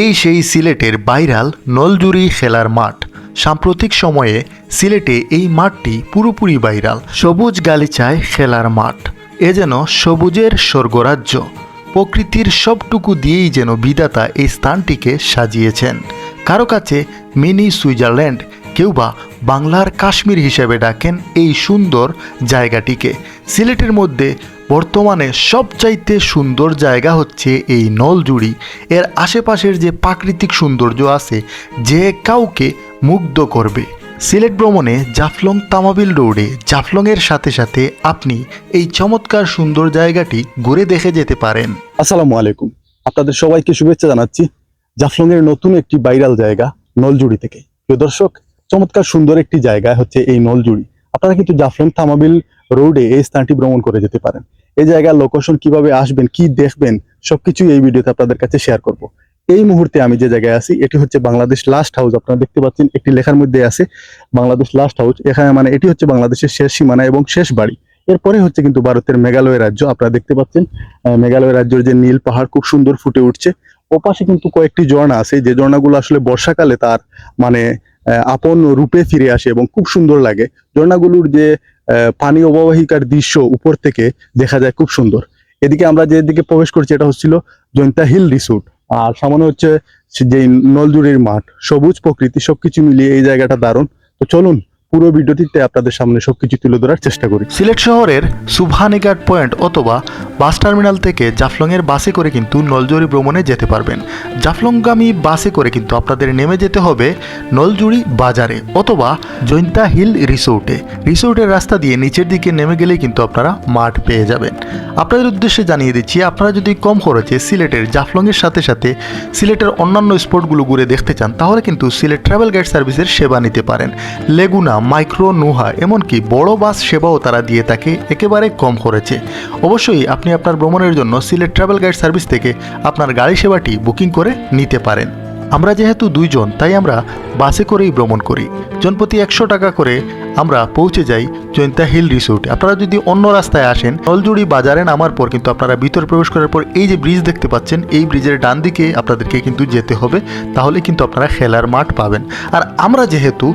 এই সেই সিলেটের বাইরাল নলজুরি খেলার মাঠ। সাম্প্রতিক সময়ে সিলেটে এই মাঠটি পুরোপুরি বাইরাল। সবুজ গালিচায় খেলার মাঠ। এ যেন সবুজের স্বর্গরাজ্য। প্রকৃতির সবটুকু দিয়েই যেন বিধাতা এই স্থানটিকে সাজিয়েছেন। কারও কাছে মিনি সুইজারল্যান্ড কেউ বা বাংলার কাশ্মীর হিসেবে ডাকেন এই সুন্দর জায়গাটিকে। সিলেটের মধ্যে বর্তমানে সবচাইতে সুন্দর জায়গা হচ্ছে এই নলজুড়ি। এর আশেপাশের যে প্রাকৃতিক সৌন্দর্য আছে, যে কাউকে মুগ্ধ করবে। সিলেট ভ্রমণে জাফলং তামাবিল রোডে জাফলংয়ের সাথে সাথে আপনি এই চমৎকার সুন্দর জায়গাটি ঘুরে দেখে যেতে পারেন। আসসালামু আলাইকুম। আপনাদের সবাইকে শুভেচ্ছা জানাচ্ছি জাফলং এর নতুন একটি ভাইরাল জায়গা, নলজুড়ি থেকে। প্রিয় দর্শক, চমৎকার সুন্দর একটি জায়গা হচ্ছে এই নলজুড়ি। আপনারা কিন্তু জাফলং তামাবিল রোডে এই স্থানটি ভ্রমণ করে যেতে পারেন। এই জায়গার লোকেশন কীভাবে আসবেন, কি দেখবেন সবকিছু এই ভিডিওতে আপনাদের কাছে শেয়ার করব। এই মুহূর্তে আমি যে জায়গায় আছি, এটি হচ্ছে বাংলাদেশ লাস্ট হাউস আপনারা দেখতে পাচ্ছেন একটি লেখার মধ্যে আছে, বাংলাদেশ লাস্ট হাউস এখানে মানে এটি হচ্ছে বাংলাদেশের শেষ সীমানা এবং শেষ বাড়ি। এরপরে হচ্ছে কিন্তু ভারতের মেঘালয় রাজ্য, আপনারা দেখতে পাচ্ছেন মেঘালয় রাজ্যের যে নীল পাহাড় খুব সুন্দর ফুটে উঠছে। ওপাশে কিন্তু কয়েকটি ঝর্ণা আছে, যে ঝর্ণাগুলো আসলে বর্ষাকালে তার মানে আপন রূপে ফিরে আসে এবং খুব সুন্দর লাগে। ঝর্ণাগুলোর যে পানি অববাহিকার দৃশ্য উপর থেকে দেখা যায় খুব সুন্দর। এদিকে আমরা যেদিকে প্রবেশ করছি, এটা হচ্ছিল জয়ন্তা হিল রিসোর্ট। আর সামনে হচ্ছে যে নলজুরির মাঠ, সবুজ প্রকৃতি, সবকিছু মিলিয়ে এই জায়গাটা দারুণ। তো চলুন পুরো ভিডিওটিতে আপনাদের সামনে সবকিছু তুলে ধরার চেষ্টা করি। সিলেট শহরের সুবহানিঘাট পয়েন্ট অথবা বাস টার্মিনাল থেকে জাফলংয়ের বাসে করে কিন্তু নলজুরি ভ্রমণে যেতে পারবেন। জাফলংগামী বাসে করে কিন্তু আপনাদের নেমে যেতে হবে নলজুরি বাজারে অথবা জৈন্তা হিল রিসোর্টে। রিসোর্টের রাস্তা দিয়ে নিচের দিকে নেমে গেলেই কিন্তু আপনারা মাঠ পেয়ে যাবেন। আপনাদের উদ্দেশ্যে জানিয়ে দিচ্ছি, আপনারা যদি কম খরচে সিলেটের জাফলংয়ের সাথে সাথে সিলেটের অন্যান্য স্পটগুলো ঘুরে দেখতে চান, তাহলে কিন্তু সিলেট ট্রাভেল গাইড সার্ভিসের সেবা নিতে পারেন। লেগুনা মাইক্রো নুহা, এমনকি বড় বাস সেবাও তারা দিয়ে থাকে একেবারে কম করেছে। অবশ্যই আপনি আপনার ভ্রমণের জন্য সিলেট ট্রাভেল গাইড সার্ভিস থেকে আপনার গাড়ি সেবাটি বুকিং করে নিতে পারেন। আমরা যেহেতু দুইজন, তাই আমরা বাসে করেই ভ্রমণ করি। জনপ্রতি একশো টাকা করে আমরা পৌঁছে যাই জয়ন্তা হিল রিসোর্টে। আপনারা যদি অন্য রাস্তায় আসেন নলজুড়ি বাজারে নামার পর, কিন্তু আপনারা ভিতরে প্রবেশ করার পর এই যে ব্রিজ দেখতে পাচ্ছেন, এই ব্রিজের ডান দিকে আপনাদেরকে কিন্তু যেতে হবে, তাহলে কিন্তু আপনারা খেলার মাঠ পাবেন। আর আমরা যেহেতু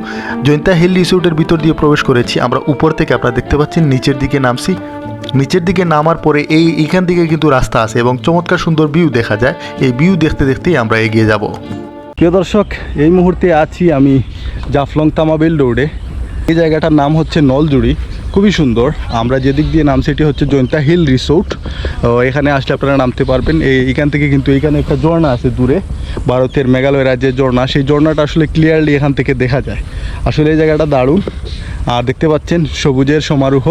জয়ন্তা হিল রিসোর্টের ভিতর দিয়ে প্রবেশ করেছি, আমরা উপর থেকে আপনারা দেখতে পাচ্ছেন, নিচের দিকে নামছি নিচের দিকে নামার পরে এই এখান থেকে কিন্তু রাস্তা আছে এবং চমৎকার সুন্দর ভিউ দেখা যায়। এই ভিউ দেখতে দেখতেই আমরা এগিয়ে যাব। প্রিয় দর্শক, এই মুহূর্তে আছি আমি জাফলং তামাবিল রোডে এই জায়গাটার নাম হচ্ছে নলজুড়ি। খুবই সুন্দর। আমরা যেদিক দিয়ে নাম সেটি হচ্ছে জয়ন্তা হিল রিসোর্ট। এখানে আসলে আপনারা নামতে পারবেন। এই, এখান থেকে কিন্তু এখানে একটা ঝর্ণা আছে দূরে। ভারতের মেঘালয় রাজ্যের ঝর্ণা। সেই ঝর্ণাটা আসলে ক্লিয়ারলি এখান থেকে দেখা যায়। আসলে এই জায়গাটা দারুণ। আর দেখতে পাচ্ছেন সবুজের সমারোহ।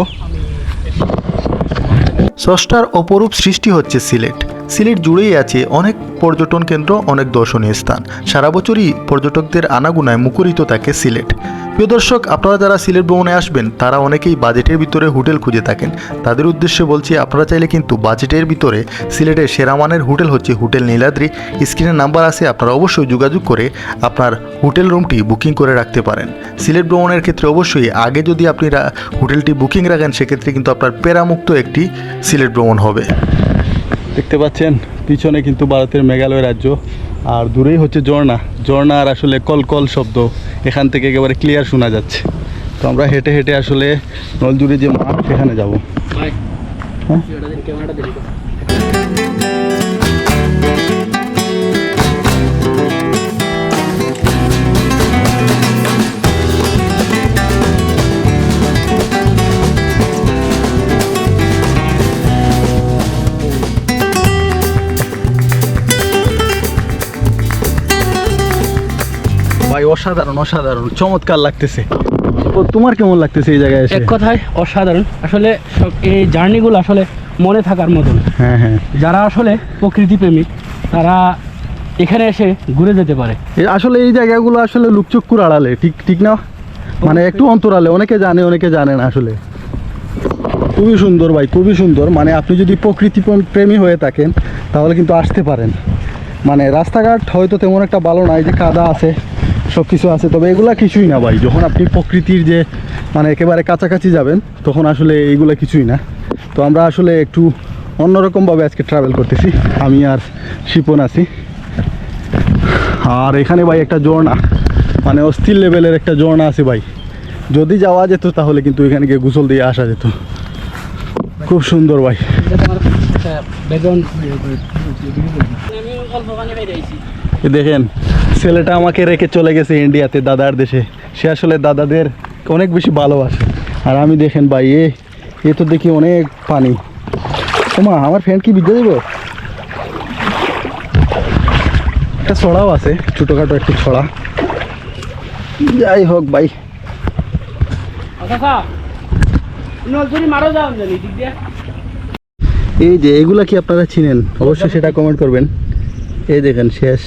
স্রষ্টার অপরূপ সৃষ্টি হচ্ছে সিলেট। সিলেট জুড়েই আছে অনেক পর্যটন কেন্দ্র, অনেক দর্শনীয় স্থান। সারা বছরই পর্যটকদের আনাগুনায় মুখরিত থাকে সিলেট। প্রিয় দর্শক, আপনারা যারা সিলেট ভ্রমণে আসবেন, তারা অনেকেই বাজেটের ভিতরে হোটেল খুঁজে থাকেন। তাদের উদ্দেশ্যে বলছি, আপনারা চাইলে কিন্তু বাজেটের ভিতরে সিলেটের সেরা মানের হোটেল হচ্ছে হোটেল নীলাদ্রি। স্ক্রিনের নাম্বার আছে, আপনারা অবশ্যই যোগাযোগ করে আপনার হোটেল রুমটি বুকিং করে রাখতে পারেন। সিলেট ভ্রমণের ক্ষেত্রে অবশ্যই আগে যদি আপনি হোটেলটি বুকিং রাখেন, সেক্ষেত্রে কিন্তু আপনার পেরামুক্ত একটি সিলেট ভ্রমণ হবে। দেখতে পাচ্ছেন পিছনে কিন্তু ভারতের মেঘালয় রাজ্য আর দূরেই হচ্ছে ঝর্ণা। ঝর্ণা আর আসলে কল কল শব্দ এখান থেকে একেবারে ক্লিয়ার শোনা যাচ্ছে। তো আমরা হেঁটে হেঁটে আসলে নলজুরি যে মাঠ সেখানে যাব। ভাই অসাধারণ অসাধারণ চমৎকার লাগতেছে। তো তোমার কেমন লাগতেছে এই জায়গায় এক কথায় অসাধারণ। আসলে এই জার্নিগুলো আসলে মনে থাকার মতন। হ্যাঁ হ্যাঁ। যারা আসলে প্রকৃতি প্রেমিক তারা এখানে এসে ঘুরে যেতে পারে। এই আসলে এই জায়গাগুলো আসলে লুকচুক্কুর আড়ালে ঠিক ঠিক না? মানে একটু অন্তরালে অনেকে জানে অনেকে জানে না আসলে। খুবই সুন্দর ভাই খুবই সুন্দর। মানে আপনি যদি প্রকৃতি প্রেমী হয়ে থাকেন তাহলে কিন্তু আসতে পারেন। মানে রাস্তাঘাট হয়তো তেমন একটা ভালো নাই যে কাদা আছে। সব কিছু আছে। তবে এগুলা কিছুই না ভাই। যখন আপনি প্রকৃতির যে মানে একেবারে কাছাকাছি যাবেন তখন আসলে এইগুলা কিছুই না। তো আমরা আসলে একটু অন্যরকমভাবে আজকে ট্রাভেল করতেছি। আমি আর শিপন আছি। আর এখানে ভাই একটা ঝর্ণা। মানে অস্থির লেভেলের একটা ঝর্ণা আছে ভাই। যদি যাওয়া যেত তাহলে কিন্তু এখানে গিয়ে গোসল দিয়ে আসা যেত। খুব সুন্দর ভাই। দেখেন ছেলেটা আমাকে রেখে চলে গেছে ইন্ডিয়াতে দাদার দেশে। সে আসলে দাদাদের অনেক বেশি ভালোবাসে। আর আমি দেখেন ভাই এ এ তো দেখি অনেক পানি। ওমা আমার ফ্রেন্ড কি বিদ্যা দেবো? একটা ছড়াও আছে ছোটোখাটো একটু ছড়া। যাই হোক ভাই। এই যে এগুলা কি আপনারা চিনেন? অবশ্যই সেটা কমেন্ট করবেন। এই দেখেন শেষ।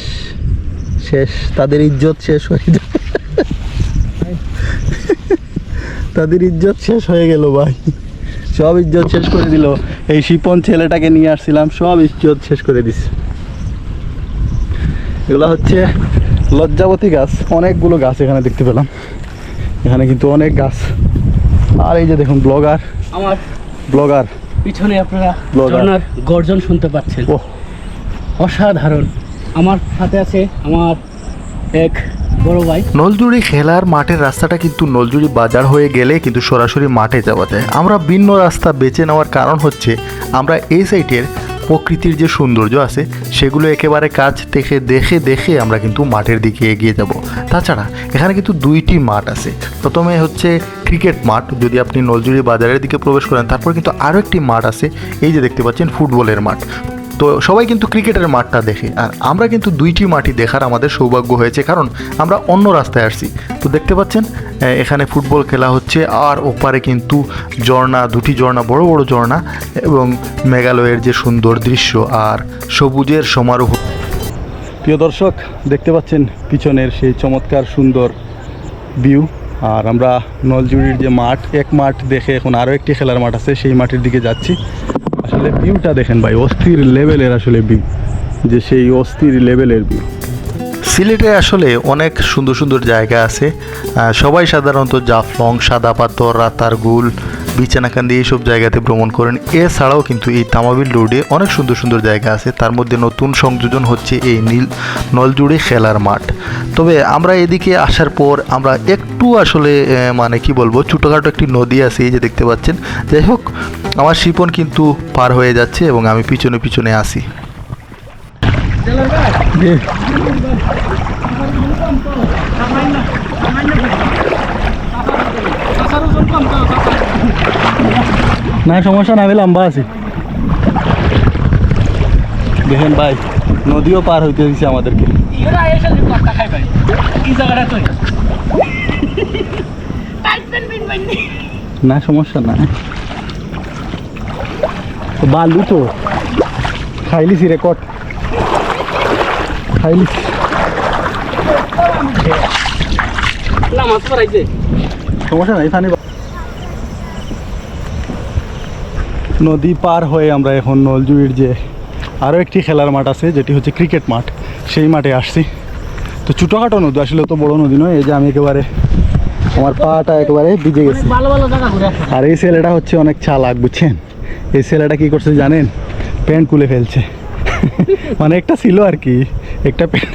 শেষ তাদের ইজ্জত শেষ হয়ে যায়। তাদের ইজ্জত শেষ হয়ে গেল ভাই। সব ইজ্জত শেষ করে দিল। এই শিপন ছেলেটাকে নিয়ে আসছিলাম সব ইজ্জত শেষ করে দিস এগুলো হচ্ছে লজ্জাবতী গাছ অনেকগুলো গাছ এখানে দেখতে পেলাম। এখানে কিন্তু অনেক গাছ। আর এই যে দেখুন ব্লগার। আমার ব্লগার। পিছনে আপনারা. ঝর্ণার গর্জন শুনতে পাচ্ছেন। অসাধারণ। আমার সাথে আছে আমার এক বড় ভাই। নলজুড়ি খেলার মাঠের রাস্তাটা কিন্তু নলজুড়ি বাজার হয়ে গেলে কিন্তু সরাসরি মাঠে যাওয়া যায়। আমরা ভিন্ন রাস্তা বেছে নেওয়ার কারণ হচ্ছে, আমরা এই সাইটের প্রকৃতির যে সৌন্দর্য আছে, সেগুলো একেবারে কাছ থেকে দেখে দেখে আমরা কিন্তু মাঠের দিকে এগিয়ে যাব। তাছাড়া, এখানে কিন্তু দুইটি মাঠ আছে। প্রথমে হচ্ছে ক্রিকেট মাঠ, যদি আপনি নলজুড়ি বাজারের দিকে প্রবেশ করেন, তারপর কিন্তু আরও একটি মাঠ আছে, এই যে দেখতে পাচ্ছেন ফুটবলের মাঠ। তো সবাই কিন্তু ক্রিকেটের মাঠটা দেখে। আর আমরা কিন্তু দুইটি মাঠই দেখার আমাদের সৌভাগ্য হয়েছে, কারণ আমরা অন্য রাস্তায় আসছি। তো দেখতে পাচ্ছেন এখানে ফুটবল খেলা হচ্ছে, আর ওপারে কিন্তু ঝর্ণা, দুটি ঝর্ণা, বড় বড় ঝর্ণা, এবং মেঘালয়ের যে সুন্দর দৃশ্য আর সবুজের সমারোহ। প্রিয় দর্শক, দেখতে পাচ্ছেন পিছনের সেই চমৎকার সুন্দর ভিউ আর আমরা নলজুড়ির যে মাঠ, এক মাঠ দেখে এখন আরও একটি খেলার মাঠ আছে, সেই মাঠের দিকে যাচ্ছি। আসলে ভিউটা দেখেন ভাই অস্থির লেভেলের আসলে ভিউ যে সেই অস্থির লেভেলের ভিউ সিলেটে আসলে অনেক সুন্দর সুন্দর জায়গা আছে। সবাই সাধারণত জাফলং, সাদা পাথর রাতারগুল বিছানাকান্দি এইসব জায়গাতে ভ্রমণ করেন। এছাড়াও কিন্তু এই তামাবিল রোডে অনেক সুন্দর সুন্দর জায়গা আছে। তার মধ্যে নতুন সংযোজন হচ্ছে এই নীল, নলজুড়ে খেলার মাঠ। তবে আমরা এদিকে আসার পর আমরা একটু আসলে মানে কি বলব, ছোটোখাটো একটি নদী আছে এই যে দেখতে পাচ্ছেন। যাই হোক, আমার শিপন কিন্তু পার হয়ে যাচ্ছে এবং আমি পিছনে পিছনে আসি। না সমস্যা না আমি লম্বা আছি। দেখেন ভাই, নদীও পার হইতে দিছে আমাদেরকে। না সমস্যা না বালু তো, খাইলিছি রেকর্ড সমস্যা নাই ফানি নদী পার হয়ে আমরা এখন নলজুড়ির যে আরও একটি খেলার মাঠ আছে যেটি হচ্ছে ক্রিকেট মাঠ। সেই মাঠে আসছি। তো ছোটোখাটো নদী আসলে তো বড় নদী নয় এই যে আমি একেবারে আমার পাটা একেবারে ভিজে গেছে। আর এই ছেলেটা হচ্ছে অনেক চালাক বুঝছেন? এই ছেলেটা কি করছে জানেন? প্যান্ট খুলে ফেলছে। মানে একটা ছিল আর কি। একটা প্যান্ট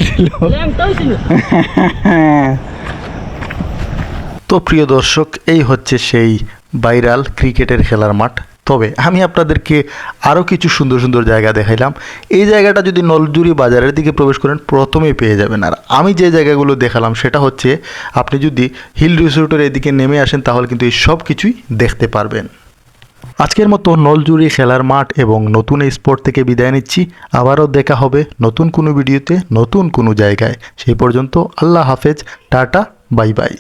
তো প্রিয় দর্শক, এই হচ্ছে সেই ভাইরাল ক্রিকেটের খেলার মাঠ। তবে আমি আপনাদেরকে আরও কিছু সুন্দর সুন্দর জায়গা দেখাইলাম। এই জায়গাটা যদি নলজুরি বাজারের দিকে প্রবেশ করেন, প্রথমেই পেয়ে যাবেন। আর আমি যে জায়গাগুলো দেখালাম, সেটা হচ্ছে আপনি যদি হিল রিসোর্টের এদিকে নেমে আসেন, তাহলে কিন্তু এই সব কিছুই দেখতে পারবেন। আজকের মতো নলজুরি খেলার মাঠ এবং নতুন স্পোর্ট থেকে বিদায় নিচ্ছি। আবারও দেখা হবে নতুন কোনো ভিডিওতে নতুন কোনো জায়গায়। সেই পর্যন্ত আল্লাহ হাফেজ, টাটা, বাই বাই।